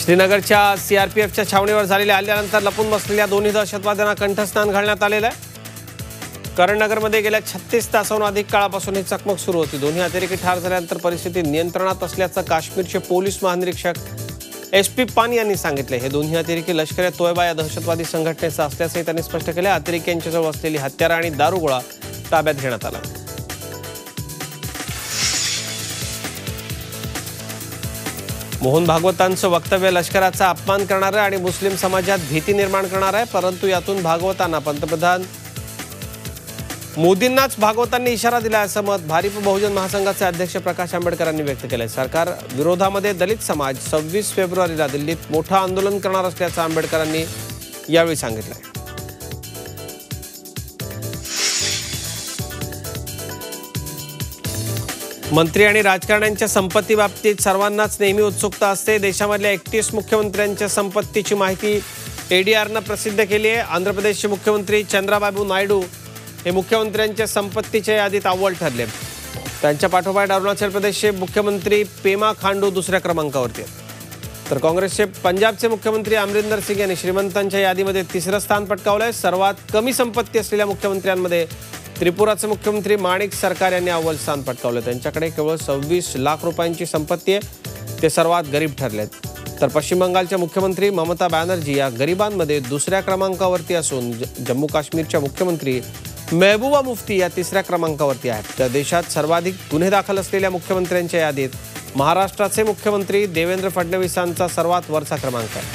श्रीनगरच्या सीआरपीएफच्या छावणीवर झालेल्या हल्ल्यानंतर लपून बसलेल्या दोन्ही दहशतवाद्यांना कंठस्नान घालण्यात आलेलं आहे. करणनगरमध्ये गेल्या छत्तीस तासाहून अधिक काळापासून ही चकमक सुरू होती. दोन्ही अतिरेकी ठार झाल्यानंतर परिस्थिती नियंत्रणात असल्याचं काश्मीरचे पोलीस महानिरीक्षक एस पी पान यांनी सांगितले हे दोन्ही अतिरेकी लष्कर ए तोयबा या दहशतवादी संघटनेचं असल्याचंही त्यांनी स्पष्ट केलं अतिरेक्यांच्याजवळ असलेली हत्यारा आणि दारुगोळा ताब्यात घेण्यात आला. मोहन भागवतांचं वक्तव्य लष्कराचा अपमान करणारं आणि मुस्लिम समाजात भीती निर्माण करणार आहे परंतु यातून भागवतांना पंतप्रधान. मोदींनाच भागवतांनी इशारा दिला असं मत भारिप बहुजन महासंघाचे अध्यक्ष प्रकाश आंबेडकरांनी व्यक्त केलंय. सरकार विरोधामध्ये दलित समाज सव्वीस फेब्रुवारीला दिल्लीत मोठं आंदोलन करणार असल्याचं आंबेडकरांनी यावेळी सांगितलंय. मंत्री आणि राजकारण्यांच्या संपत्ती बाबतीत सर्वांनाच नेहमी उत्सुकता असते. देशामधल्या एकतीस मुख्यमंत्र्यांच्या संपत्तीची माहिती एडीआरनं प्रसिद्ध केली आहे. आंध्र प्रदेशचे मुख्यमंत्री चंद्राबाबू नायडू हे मुख्यमंत्र्यांच्या संपत्तीच्या यादीत अव्वल ठरले. त्यांच्या पाठोपाठ अरुणाचल प्रदेशचे मुख्यमंत्री पेमा खांडू दुसऱ्या क्रमांकावरती तर काँग्रेसचे पंजाबचे मुख्यमंत्री अमरिंदर सिंग यांनी श्रीमंतांच्या यादीमध्ये तिसरं स्थान पटकावलं आहे सर्वात कमी संपत्ती असलेल्या मुख्यमंत्र्यांमध्ये त्रिपुराचे मुख्यमंत्री माणिक सरकार यांनी अव्वल स्थान पटकावलं. त्यांच्याकडे केवळ सव्वीस लाख रुपयांची संपत्ती आहे. ते सर्वात गरीब ठरलेत. तर पश्चिम बंगालच्या मुख्यमंत्री ममता बॅनर्जी या गरिबांमध्ये दुसऱ्या क्रमांकावरती असून जम्मू काश्मीरच्या मुख्यमंत्री मेहबूबा मुफ्ती या तिसऱ्या क्रमांकावरती आहेत. तर देशात सर्वाधिक गुन्हे दाखल असलेल्या मुख्यमंत्र्यांच्या यादीत महाराष्ट्राचे मुख्यमंत्री देवेंद्र फडणवीसांचा सर्वात वरचा क्रमांक आहे.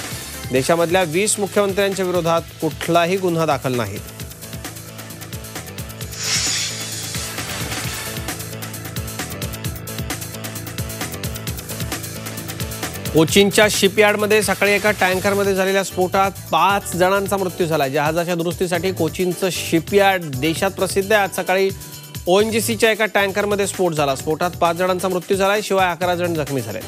देशामधल्या वीस मुख्यमंत्र्यांच्या विरोधात कुठलाही गुन्हा दाखल नाही. कोचीनच्या शिपयार्डमध्ये सकाळी एका टँकरमध्ये झालेल्या स्फोटात पाच जणांचा मृत्यू झाला. जहाजाच्या दुरुस्तीसाठी कोचीनचं शिपयार्ड देशात प्रसिद्ध आहे. आज सकाळी ओएनजीसीच्या एका टँकरमध्ये स्फोट झाला. स्फोटात पाच जणांचा मृत्यू झाला. शिवाय अकरा जण जखमी झाले.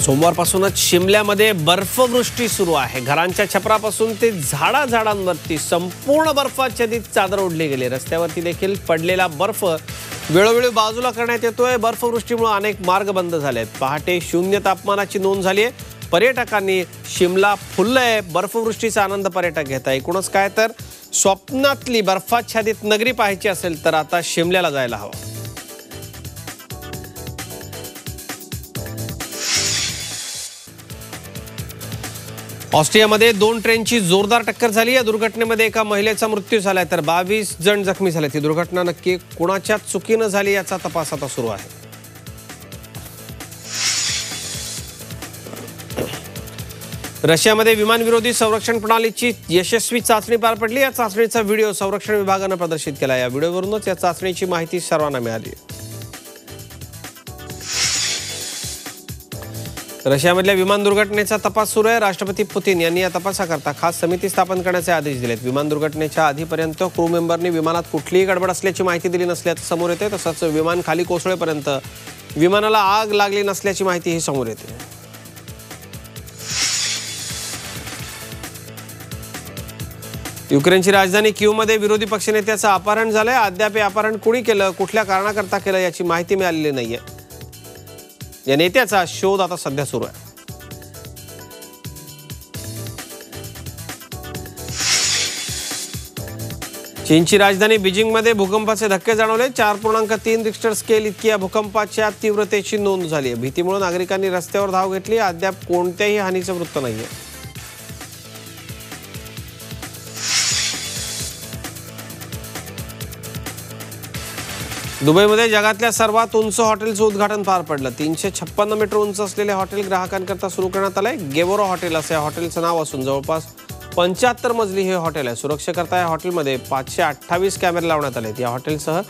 सोमवारपासूनच शिमल्यामध्ये बर्फवृष्टी सुरू आहे. घरांच्या छपरापासून ते झाडा झाडांवरती संपूर्ण बर्फाच्छादित चादर ओढली गेली. रस्त्यावरती देखील पडलेला बर्फ वेळोवेळी बाजूला करण्यात येतोय. बर्फवृष्टीमुळे अनेक मार्ग बंद झाले आहेत पहाटे शून्य तापमानाची नोंद झाली आहे. पर्यटकांनी शिमला फुललंय. बर्फवृष्टीचा आनंद पर्यटक घेत आहे. एकूणच काय तर स्वप्नातली बर्फाच्छादित नगरी पाहायची असेल तर आता शिमल्याला जायला हवं. ऑस्ट्रियामध्ये दोन ट्रेनची जोरदार टक्कर झाली. या दुर्घटनेमध्ये एका महिलेचा मृत्यू झालाय. तर बावीस जण जखमी झाले ही दुर्घटना नक्की कुणाच्या चुकीनं झाली याचा तपास आता सुरू आहे. रशियामध्ये विमानविरोधी संरक्षण प्रणालीची यशस्वी चाचणी पार पडली. या चाचणीचा व्हिडिओ संरक्षण विभागानं प्रदर्शित केला. या व्हिडिओवरूनच या चाचणीची माहिती सर्वांना मिळाली. रशियामधल्या विमान दुर्घटनेचा तपास सुरू आहे. राष्ट्रपती पुतीन यांनी या तपासाकरता खास समिती स्थापन करण्याचे आदेश दिलेत. विमान दुर्घटनेच्या आधीपर्यंत क्रू मेंबरनी विमानात कुठलीही गडबड असल्याची माहिती दिली नसल्याचं समोर येते तसंच विमान खाली कोसळेपर्यंत विमानाला आग लागली नसल्याची माहितीही समोर येते. युक्रेनची राजधानी क्यूमध्ये विरोधी पक्षनेत्याचं अपहरण झालंय. अद्याप हे अपहरण कुणी केलं कुठल्या कारणाकरता केलं याची माहिती मिळालेली नाहीये. या नेत्याचा शोध आता सध्या सुरू आहे. चीनची राजधानी बीजिंगमध्ये भूकंपाचे धक्के जाणवले. चार पूर्णांक तीन रिक्स्टर स्केल इतकी या भूकंपाच्या तीव्रतेची नोंद झाली आहे. भीतीमुळे नागरिकांनी रस्त्यावर धाव घेतली अद्याप कोणत्याही हानीचं वृत्त नाहीये. दुबईमध्ये जगातल्या सर्वात उंच हॉटेलचं उद्घाटन पार पडलं. तीनशे छप्पन्न मीटर उंच असलेले हॉटेल ग्राहकांकरता सुरू करण्यात आलंय. गेवोरो हॉटेल असं या हॉटेलचं नाव असून जवळपास पंच्याहत्तर मजली हे हॉटेल आहे. सुरक्षेकरता या हॉटेलमध्ये पाचशे अठ्ठावीस कॅमेरे लावण्यात आले या हॉटेलसह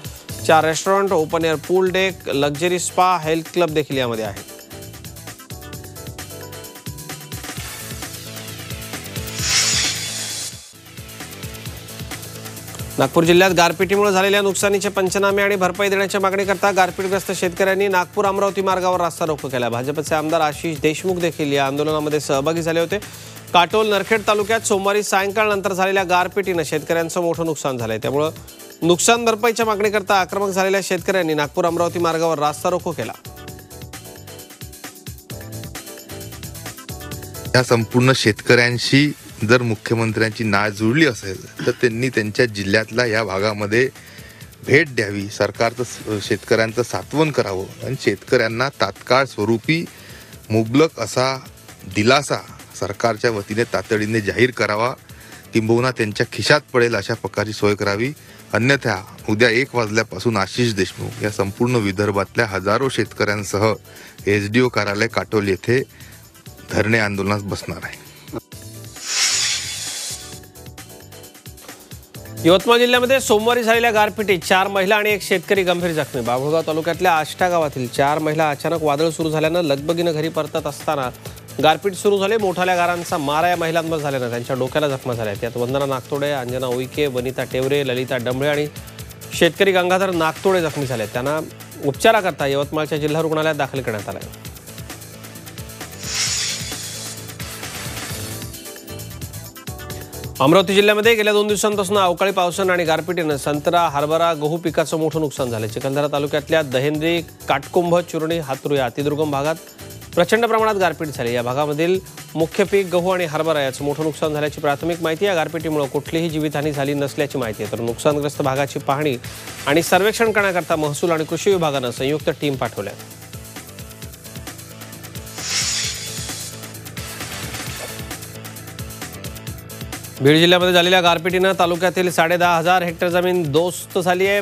चार restaurant open air pool deck luxury spa health club देखील यामध्ये आहे नागपूर जिल्ह्यात गारपिटीमुळे झालेल्या नुकसानीचे पंचनामे आणि भरपाई देण्याच्या मागणीकरता गारपीटग्रस्त शेतकऱ्यांनी नागपूर अमरावती मार्गावर रास्ता रोको केला. भाजपचे आमदार आशिष देशमुख देखील या आंदोलनामध्ये सहभागी झाले होते. काटोल नरखेड तालुक्यात सोमवारी सायंकाळनंतर झालेल्या गारपिटीनं शेतकऱ्यांचं मोठं नुकसान झालंय. त्यामुळं नुकसान भरपाईच्या मागणीकरता आक्रमक झालेल्या शेतकऱ्यांनी नागपूर अमरावती मार्गावर रास्ता रोको केला. या संपूर्ण शेतकऱ्यांशी जर मुख्यमंत्र्यांची नाळ जुळली असेल तर त्यांनी त्यांच्या जिल्ह्यातल्या या भागामध्ये भेट द्यावी. सरकारचं शेतकऱ्यांचं सात्वन करावं आणि शेतकऱ्यांना तात्काळ स्वरूपी मुबलक असा दिलासा सरकारच्या वतीने तातडीने जाहीर करावा. किंबहुना त्यांच्या खिशात पडेल अशा प्रकारची सोय करावी. अन्यथा उद्या एक वाजल्यापासून आशिष देशमुख या संपूर्ण विदर्भातल्या हजारो शेतकऱ्यांसह एस डी ओ कार्यालय काटोल येथे धरणे आंदोलनात बसणार आहे. यवतमाळ जिल्ह्यामध्ये सोमवारी झालेल्या गारपिटीत चार महिला आणि एक शेतकरी गंभीर जखमी. बाभुळगाव तालुक्यातल्या आष्टा गावातील चार महिला अचानक वादळ सुरू झाल्यानं लगबगीनं घरी परतत असताना गारपीट सुरू झाले. मोठाल्या गारांचा मारा या महिलांवर झाल्यानं त्यांच्या डोक्याला जखमा झाल्या. त्यात वंदना नागतोडे अंजना उईके वनिता टेवरे ललिता डंबळे आणि शेतकरी गंगाधर नागतोडे जखमी झाले. त्यांना उपचाराकरता यवतमाळच्या जिल्हा रुग्णालयात दाखल करण्यात आलं अमरावती जिल्ह्यामध्ये गेल्या दोन दिवसांपासून अवकाळी पावसानं आणि गारपिटीनं संत्रा हरभरा गहू पिकाचं मोठं नुकसान झालं. चिखलदरा तालुक्यातल्या दहेंद्री काटकुंभ चुरणी हातरू या अतिदुर्गम भागात प्रचंड प्रमाणात गारपीट झाली. या भागामधील मुख्य पीक गहू आणि हरभरा याचं मोठं नुकसान झाल्याची प्राथमिक माहिती या गारपिटीमुळे कुठलीही जीवितहानी झाली नसल्याची माहिती आहे. तर नुकसानग्रस्त भागाची पाहणी आणि सर्वेक्षण करण्याकरता महसूल आणि कृषी विभागानं संयुक्त टीम पाठवल्या बीड जिल्ह्यामध्ये झालेल्या गारपिटीनं तालुक्यातील साडेदहा हजार हेक्टर जमीन दोस्त झाली आहे.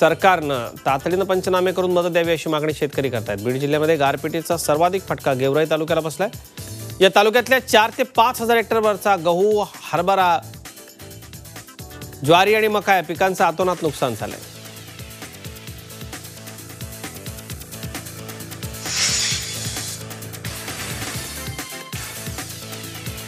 सरकारनं तातडीनं पंचनामे करून मदत द्यावी अशी मागणी शेतकरी करतायत. बीड जिल्ह्यामध्ये गारपिटीचा सर्वाधिक फटका गेवराई तालुक्याला बसलाय. या तालुक्यातल्या चार ते पाच हजार हेक्टरवरचा गहू हरभरा ज्वारी आणि मका या पिकांचं अतोनात नुकसान झालंय.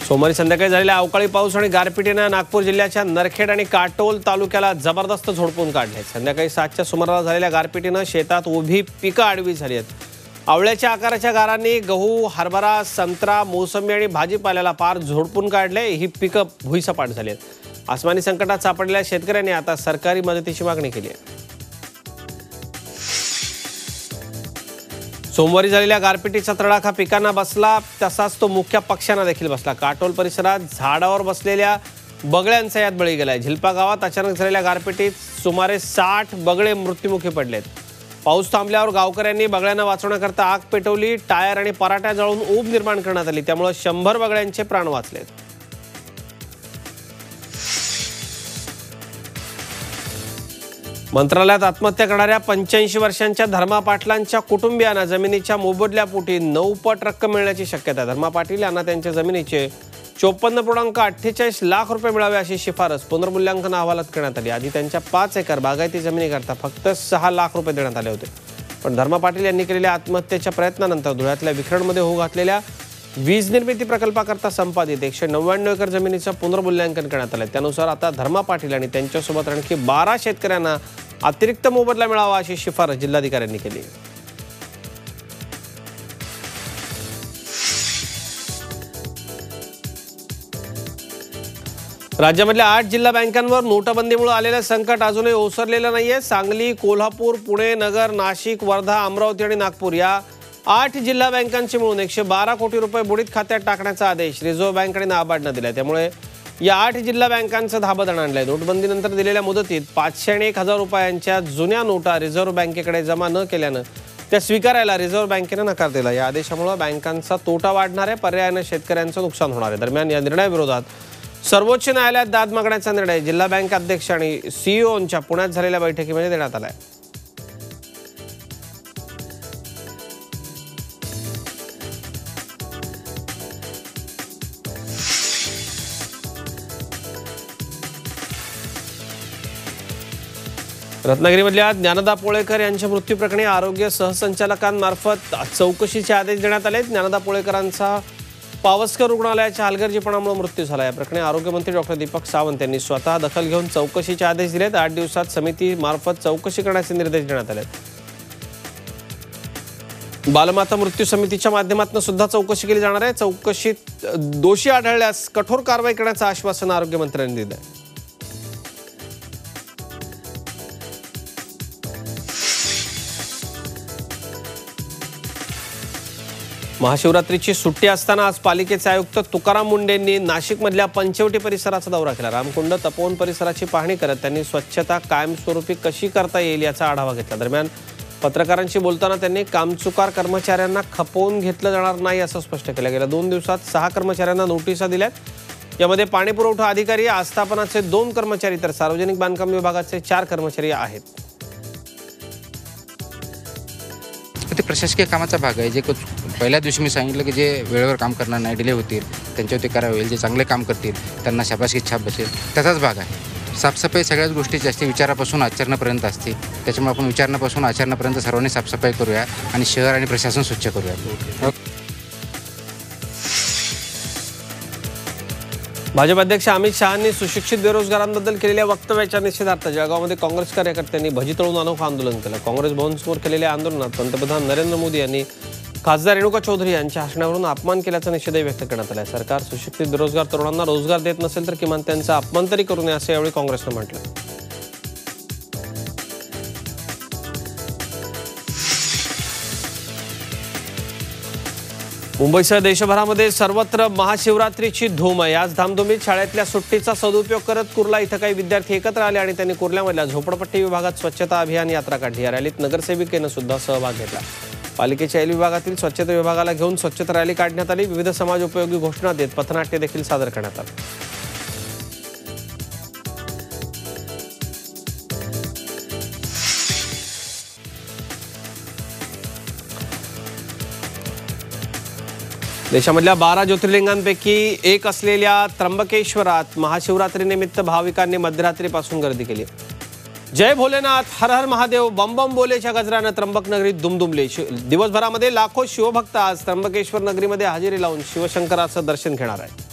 सोमवारी संध्याकाळी झालेल्या अवकाळी पाऊस आणि गारपिटीनं नागपूर जिल्ह्याच्या नरखेड आणि काटोल तालुक्याला जबरदस्त झोडपून काढले. संध्याकाळी सातच्या सुमाराला झालेल्या गारपिटीनं शेतात उभी पिकं आडवी झाली आहेत. आवळ्याच्या आकाराच्या गारांनी गहू हरभरा संत्रा मोसंबी आणि भाजीपाल्याला पार झोडपून काढले. ही पिकं भुईसपाट झाली आहेत. आसमानी संकटात सापडलेल्या शेतकऱ्यांनी आता सरकारी मदतीची मागणी केली आहे. सोमवारी झालेल्या गारपिटीचा तडाखा पिकांना बसला तसाच तो मुख्य पक्ष्यांना देखील बसला. काटोल परिसरात झाडावर बसलेल्या बगळ्यांचा यात बळी गेलाय. झिल्पा गावात अचानक झालेल्या गारपिटीत सुमारे साठ बगळे मृत्युमुखी पडलेत. पाऊस थांबल्यावर गावकऱ्यांनी बगळ्यांना वाचवण्याकरता आग पेटवली टायर आणि पराठ्या जळून ऊब निर्माण करण्यात आली. त्यामुळे शंभर बगळ्यांचे प्राण वाचलेत. मंत्रालयात आत्महत्या करणाऱ्या पंच्याऐंशी वर्षांच्या धर्मा पाटलांच्या कुटुंबियांना जमिनीच्या मोबदल्यापोटी नऊ पट रक्कम मिळण्याची शक्यता आहे. धर्मा पाटील यांना त्यांच्या जमिनीचे चोपन्न पूर्णांक अठ्ठेचाळीस लाख रुपये मिळावे अशी शिफारस पुनर्मूल्यांकन अहवालात करण्यात आली. आधी त्यांच्या पाच एकर बागायती जमिनीकरता फक्त सहा लाख रुपये देण्यात आले होते. पण धर्मा पाटील यांनी केलेल्या आत्महत्येच्या प्रयत्नानंतर धुळ्यातल्या विखरणमध्ये होऊ घातलेल्या वीज निर्मिती प्रकल्पाकरता संपादित एकशे नव्याण्णव एकर जमिनीचं पुनर्मूल्यांकन करण्यात आलं त्यानुसार आता धर्मा पाटील आणि त्यांच्यासोबत आणखी बारा शेतकऱ्यांना अतिरिक्त मोबदला मिळावा अशी शिफारस जिल्हाधिकाऱ्यांनी केली. राज्यामधल्या आठ जिल्हा बँकांवर नोटाबंदीमुळे आलेलं संकट अजूनही ओसरलेलं नाहीये. सांगली कोल्हापूर पुणे नगर नाशिक वर्धा अमरावती आणि नागपूर या आठ जिल्हा बँकांची मिळून एकशे बारा कोटी रुपये बुडीत खात्यात टाकण्याचा आदेश रिझर्व्ह बँकेने नाबाडनं नाबार्डनं दिलाय. त्यामुळे या आठ जिल्हा बँकांचं धाबदण आणलंय. नोटबंदीनंतर दिलेल्या मुदतीत पाचशे आणि एक हजार रुपयांच्या जुन्या नोटा रिझर्व्ह बँकेकडे जमा न केल्यानं त्या स्वीकारायला रिझर्व्ह बँकेनं नकार दिला. या आदेशामुळे बँकांचा तोटा वाढणार आहे. पर्यायानं शेतकऱ्यांचं नुकसान होणार आहे. दरम्यान या निर्णयाविरोधात सर्वोच्च न्यायालयात दाद मागण्याचा निर्णय जिल्हा बँक अध्यक्ष आणि सीईओंच्या पुण्यात झालेल्या बैठकीमध्ये देण्यात आला आहे रत्नागिरीमधल्या ज्ञानदा पोळेकर यांच्या मृत्यूप्रकरणी आरोग्य सहसंचालकांमार्फत चौकशीचे आदेश देण्यात आले ज्ञानदा पोळेकरांचा पावसकर रुग्णालयाच्या हलगर्जीपणामुळे मृत्यू झाला. या प्रकरणी आरोग्यमंत्री डॉक्टर दीपक सावंत यांनी स्वतः दखल घेऊन चौकशीचे आदेश दिलेत. आठ दिवसात समितीमार्फत चौकशी करण्याचे निर्देश देण्यात आले बालमाता मृत्यू समितीच्या माध्यमातून सुद्धा चौकशी केली जाणार आहे. चौकशीत दोषी आढळल्यास कठोर कारवाई करण्याचं आश्वासन आरोग्यमंत्र्यांनी दिलं आहे महाशिवरात्रीची सुट्टी असताना आज पालिकेचे आयुक्त तुकाराम मुंडेंनी नाशिकमधल्या पंचवटी परिसराचा दौरा केला. रामकुंड तपोवन परिसराची पाहणी करत त्यांनी स्वच्छता कायमस्वरूपी कशी करता येईल याचा आढावा घेतला. दरम्यान पत्रकारांशी बोलताना त्यांनी कामचुकार कर्मचाऱ्यांना खपवून घेतलं जाणार नाही असं स्पष्ट केलं. गेल्या दोन दिवसात सहा कर्मचाऱ्यांना नोटिसा दिल्यात. यामध्ये पाणीपुरवठा अधिकारी आस्थापनाचे दोन कर्मचारी तर सार्वजनिक बांधकाम विभागाचे चार कर्मचारी आहेत. ते प्रशासकीय कामाचा भाग आहे. जे पहिल्या दिवशी मी सांगितलं की जे वेळेवर काम करणार नाही डिले होतील. त्यांच्यावरती करावे होईल जे चांगले काम करतील त्यांना शाबासकी छाप बसेल. त्याचाच भाग आहे. साफसफाई सगळ्याच गोष्टीची असते विचारापासून आचरणापर्यंत असते. त्याच्यामुळे आपण विचारणापासून आचरणापर्यंत सर्वांनी साफसफाई करूया आणि शहर आणि प्रशासन स्वच्छ करूया. भाजप अध्यक्ष अमित शहानी सुशिक्षित बेरोजगारांबद्दल केलेल्या वक्तव्याच्या निषेधार्थ जळगावमध्ये काँग्रेस कार्यकर्त्यांनी भजी तळून अनोखं आंदोलन केलं. काँग्रेस भवनसमोर केलेल्या आंदोलनात पंतप्रधान नरेंद्र मोदी यांनी खासदार रेणुका चौधरी यांच्या भाषणावरून अपमान केल्याचा निषेधही व्यक्त करण्यात आला सरकार सुशिक्षित बेरोजगार तरुणांना रोजगार देत नसेल तर किमान त्यांचा अपमान तरी करू नये असं यावेळी काँग्रेसनं म्हटलं मुंबईसह देशभरामध्ये सर्वत्र महाशिवरात्रीची धूम आहे. आज धामधुमीत शाळेतल्या सुट्टीचा सदुपयोग करत कुर्ला इथं काही विद्यार्थी एकत्र आले आणि त्यांनी कुर्ल्यामधल्या झोपडपट्टी विभागात स्वच्छता अभियान यात्रा काढली. या रॅलीत नगरसेविकेनं सुद्धा सहभाग घेतला. पालिकेच्या एल विभागातील स्वच्छता विभागाला घेऊन स्वच्छता रॅली काढण्यात आली. विविध समाज उपयोगी घोषणा देत पथनाट्य देखील सादर करण्यात आलं. देशामधल्या बारा ज्योतिर्लिंगांपैकी एक असलेल्या त्र्यंबकेश्वरात महाशिवरात्रीनिमित्त भाविकांनी मध्यरात्रीपासून गर्दी केली. जय भोलेनाथ हर हर महादेव बम बम बोलेच्या गजरानं त्र्यंबक नगरीत दुमदुमले. दिवसभरामध्ये लाखो शिवभक्त आज त्र्यंबकेश्वर नगरीमध्ये हजेरी लावून शिवशंकराचं दर्शन घेणार आहे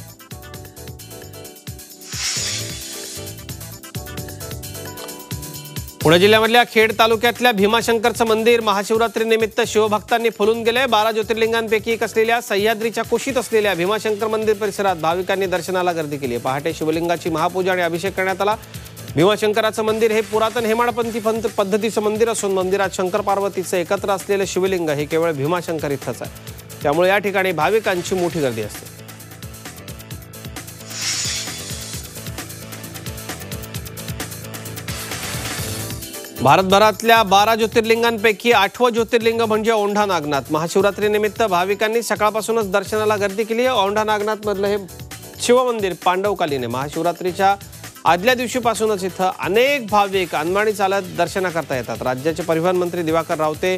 पुणे जिल्ह्यामधल्या खेड तालुक्यातल्या भीमाशंकरचं मंदिर महाशिवरात्रीनिमित्त शिवभक्तांनी फुलून गेले बारा ज्योतिर्लिंगांपैकी एक असलेल्या सह्याद्रीच्या कुशीत असलेल्या भीमाशंकर मंदिर परिसरात भाविकांनी दर्शनाला गर्दी केली पहाटे शिवलिंगाची महापूजा आणि अभिषेक करण्यात आला. भीमाशंकराचं मंदिर हे पुरातन हेमाडपंथी पद्धतीचं मंदिर असून मंदिरात शंकर पार्वतीचं एकत्र असलेलं शिवलिंग हे केवळ भीमाशंकर इथंच आहे. त्यामुळे या ठिकाणी भाविकांची मोठी गर्दी असते. भारतभरातल्या बारा ज्योतिर्लिंगांपैकी आठवं ज्योतिर्लिंग म्हणजे औंढा नागनाथ. महाशिवरात्रीनिमित्त भाविकांनी सकाळपासूनच दर्शनाला गर्दी केली आहे. औंढा नागनाथमधलं हे शिवमंदिर पांडवकालीने महाशिवरात्रीच्या आदल्या दिवशीपासूनच इथं अनेक भाविक अनमाणी चालत दर्शनाकरता येतात. राज्याचे परिवहन मंत्री दिवाकर रावते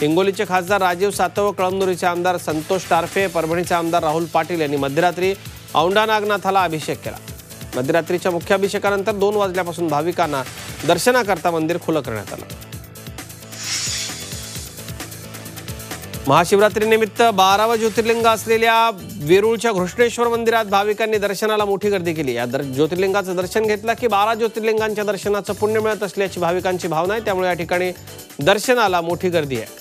हिंगोलीचे खासदार राजीव सातव कळमनुरीचे आमदार संतोष टारफे परभणीचे आमदार राहुल पाटील यांनी मध्यरात्री औंढा नागनाथाला अभिषेक केला. मध्यरात्रीच्या मुख्य अभिषेकानंतर दोन वाजल्यापासून भाविकांना दर्शनाकरता मंदिर खुलं करण्यात आलं. महाशिवरात्रीनिमित्त बारावं ज्योतिर्लिंग असलेल्या वेरूळच्या घृष्णेश्वर मंदिरात भाविकांनी दर्शनाला मोठी गर्दी केली. या दर ज्योतिर्लिंगाचं दर्शन घेतलं की बारा ज्योतिर्लिंगांच्या दर्शनाचं पुण्य मिळत असल्याची भाविकांची भावना आहे. त्यामुळे या ठिकाणी दर्शनाला मोठी गर्दी आहे.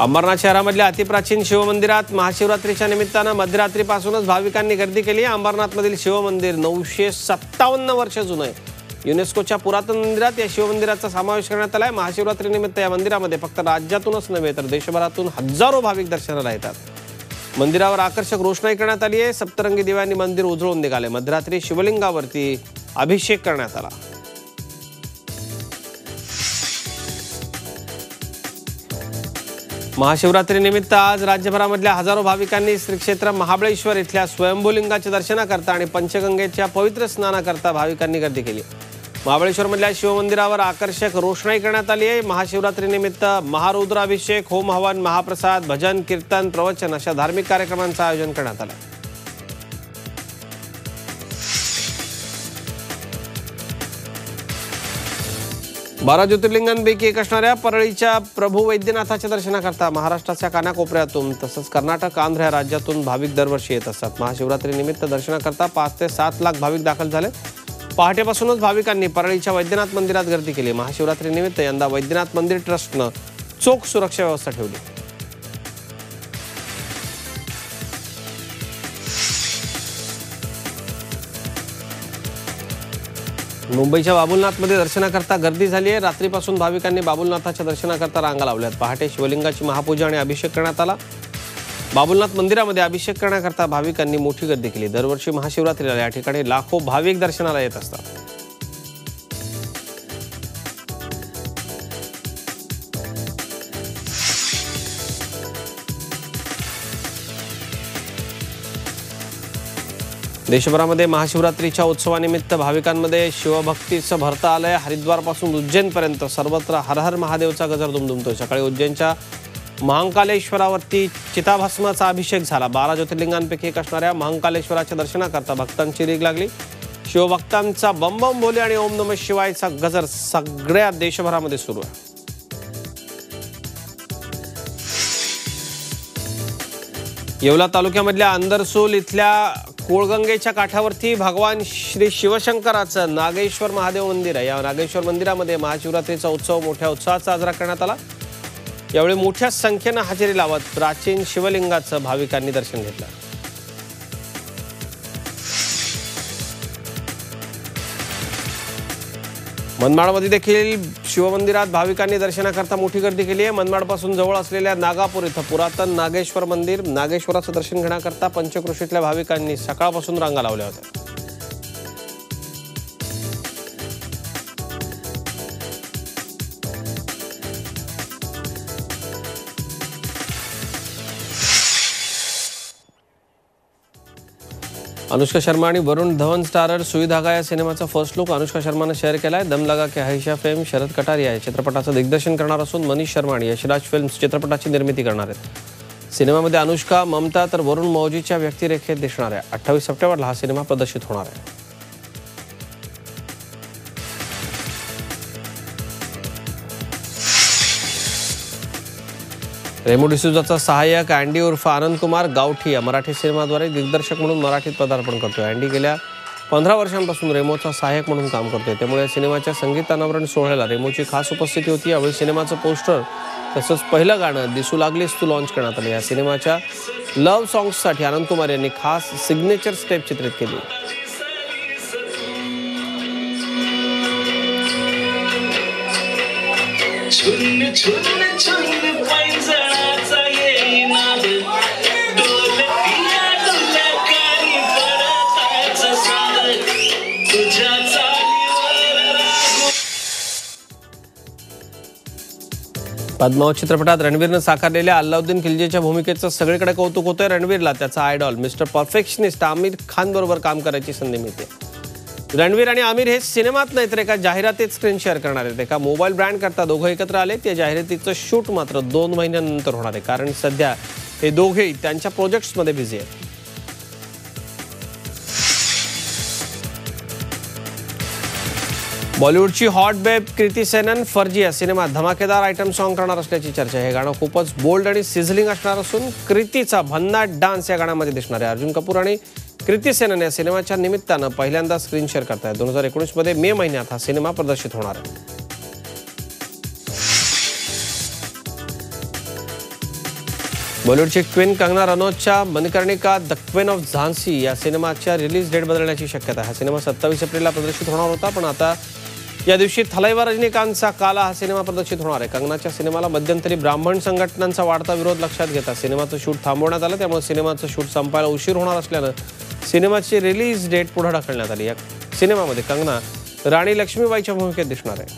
अंबरनाथ शहरामधल्या अतिप्राचीन शिवमंदिरात महाशिवरात्रीच्या निमित्तानं मध्यरात्रीपासूनच भाविकांनी गर्दी केली. आहे अंबरनाथमधील शिवमंदिर नऊशे सत्तावन्न वर्ष जुनं आहे. युनेस्कोच्या पुरातन मंदिरात या शिवमंदिराचा समावेश करण्यात आला आहे महाशिवरात्रीनिमित्त या मंदिरामध्ये फक्त राज्यातूनच नव्हे तर देशभरातून हजारो भाविक दर्शनाला येतात. मंदिरावर आकर्षक रोषणाई करण्यात आली आहे. सप्तरंगी दिव्यांनी मंदिर उजळून निघाले. मध्यरात्री शिवलिंगावरती अभिषेक करण्यात आला. महाशिवरात्रीनिमित्त आज राज्यभरामधल्या हजारो भाविकांनी श्री क्षेत्र महाबळेश्वर इथल्या स्वयंभूलिंगाच्या दर्शनाकरता आणि पंचगंगेच्या पवित्र स्नानाकरता भाविकांनी गर्दी केली. महाबळेश्वरमधल्या शिवमंदिरावर आकर्षक रोषणाई करण्यात आली आहे. महाशिवरात्रीनिमित्त महारुद्राभिषेक होम हवन महाप्रसाद भजन कीर्तन प्रवचन अशा धार्मिक कार्यक्रमांचं आयोजन करण्यात आलं. आहे बारा ज्योतिर्लिंगांपैकी एक असणाऱ्या परळीच्या प्रभू वैद्यनाथाच्या दर्शनाकरता महाराष्ट्राच्या कानाकोपऱ्यातून तसंच कर्नाटक आंध्र या राज्यातून भाविक दरवर्षी येत असतात. महाशिवरात्रीनिमित्त दर्शनाकरता पाच ते सात लाख भाविक दाखल झाले. पहाटेपासूनच भाविकांनी परळीच्या वैद्यनाथ मंदिरात गर्दी केली. महाशिवरात्रीनिमित्त यंदा वैद्यनाथ मंदिर ट्रस्टनं चोख सुरक्षा व्यवस्था ठेवली. मुंबईच्या बाबुलनाथमध्ये दर्शनाकरता गर्दी झाली आहे. रात्रीपासून भाविकांनी बाबुलनाथाच्या दर्शनाकरता रांगा लावल्यात. पहाटे शिवलिंगाची महापूजा आणि अभिषेक करण्यात आला. बाबुलनाथ मंदिरामध्ये अभिषेक करण्याकरता भाविकांनी मोठी गर्दी केली. दरवर्षी महाशिवरात्रीला या ठिकाणी लाखो भाविक दर्शनाला येत असतात. देशभरामध्ये महाशिवरात्रीच्या उत्सवानिमित्त भाविकांमध्ये शिवभक्तीचं भरता आलंय. हरिद्वारपासून उज्जैनपर्यंत सर्वत्र हर हर महादेवचा गजर दुमदुमतो सकाळी उज्जैनच्या महांकालेश्वरावरती चिताभस्माचा अभिषेक झाला. बारा ज्योतिर्लिंगांपैकी एक असणाऱ्या महांकालेश्वराच्या दर्शनाकरता भक्तांची रीग लागली. शिवभक्तांचा बंबम बोली भोले आणि ओम नम शिवायचा गजर सगळ्या देशभरामध्ये सुरू आहे. येवला तालुक्यामधल्या अंदरसूल इथल्या कोळगंगेच्या काठावरती भगवान श्री शिवशंकराचं नागेश्वर महादेव मंदिर आहे. या नागेश्वर मंदिरामध्ये महाशिवरात्रीचा उत्सव मोठ्या उत्साहात साजरा करण्यात आला. यावेळी मोठ्या संख्येनं हजेरी लावत प्राचीन शिवलिंगाचं भाविकांनी दर्शन घेतलं. मनमाडमध्ये देखील शिवमंदिरात भाविकांनी दर्शनाकरता मोठी गर्दी केली आहे. मनमाडपासून जवळ असलेल्या नागापूर इथं पुरातन नागेश्वर मंदिर नागेश्वराचं दर्शन घेण्याकरता पंचकृषीतल्या भाविकांनी सकाळपासून रांगा लावल्या होत्या. अनुष्का शर्मा आणि वरुण धवन स्टारर सुई धागा या सिनेमाचा फर्स्ट लुक अनुष्का शर्मानं शेअर केलाय. दम लगा के हैशा फेम शरद कटारिया या चित्रपटाचं दिग्दर्शन करणार असून मनीष शर्मा आणि यशराज फिल्म्स चित्रपटाची निर्मिती करणार आहेत. सिनेमामध्ये अनुष्का ममता तर वरुण मौजीच्या व्यक्तिरेखेत दिसणार आहे. अठ्ठावीस सप्टेंबरला हा सिनेमा प्रदर्शित होणार आहे. रेमो डिसूजाचा सहाय्यक अँडी उर्फ आनंद कुमार गावठी या मराठी सिनेमाद्वारे दिग्दर्शक म्हणून मराठीत पदार्पण करतोय. अँडी गेल्या पंधरा वर्षांपासून रेमोचा सहाय्यक म्हणून काम करतोय. त्यामुळे सिनेमाच्या संगीत अनावरण सोहळ्याला रेमोची खास उपस्थिती होती. यावेळी सिनेमाचं पोस्टर तसंच पहिलं गाणं दिसू लागलीस तू लॉन्च करण्यात आलं. या सिनेमाच्या लव्ह सॉंग्ससाठी आनंद कुमार यांनी खास सिग्नेचर स्टेप चित्रित केली. छुन छुन पद्मावत चित्रपटात रणवीरनं साकारलेल्या अल्लाउद्दीन खिलजीच्या भूमिकेचं सगळीकडे कौतुक होतंय रणवीरला. त्याचा idol mister perfectionist Aamir Khan बरोबर काम करायची संधी मिळते. रणवीर आणि आमिर हे सिनेमात नाही तर एका जाहिरातीत स्क्रीन शेअर करणार आहेत. एका मोबाईल ब्रँड करता दोघं एकत्र आले त्या जाहिरातीचं शूट मात्र दोन महिन्यानंतर होणार आहे. कारण सध्या हे दोघेही त्यांच्या प्रोजेक्ट्समध्ये बिझी आहेत. बॉलिवूडची हॉट बेब कृती सेनन फर्जी या सिनेमात धमाकेदार आयटम सॉन्ग करणार असल्याची चर्चा आहे. हे गाणं खूपच बोल्ड आणि सिझलिंग असणार असून कृतीचा भन्नाट डान्स या गाण्यामध्ये दिसणार आहे. अर्जुन कपूर आणि कृती सेनन या सिनेमाच्या निमित्तानं पहिल्यांदा स्क्रीन शेअर करतायत. दोन हजार एकोणीसमध्ये मे महिन्यात हा सिनेमा प्रदर्शित होणार आहे. बॉलिवूडची queen Kangana रनौतच्या Manikarnika the queen of Jhansi या सिनेमाच्या रिलीज डेट बदलण्याची शक्यता आहे. हा सिनेमा सत्तावीस एप्रिलला प्रदर्शित होणार होता पण आता या दिवशी थलाईवा रजनीकांतचा काला हा सिनेमा प्रदर्शित होणार आहे. कंगनाच्या सिनेमाला मध्यंतरी ब्राह्मण संघटनांचा वाढता विरोध लक्षात घेता सिनेमाचं शूट थांबवण्यात आलं. त्यामुळे सिनेमाचं शूट संपायला उशीर होणार असल्यानं सिनेमाची रिलीज डेट पुढे ढकलण्यात आली. या सिनेमामध्ये कंगना राणी लक्ष्मीबाईच्या भूमिकेत दिसणार आहे.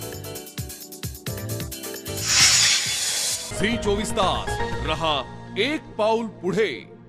श्री चोवीस तास. रहा एक पाऊल पुढे.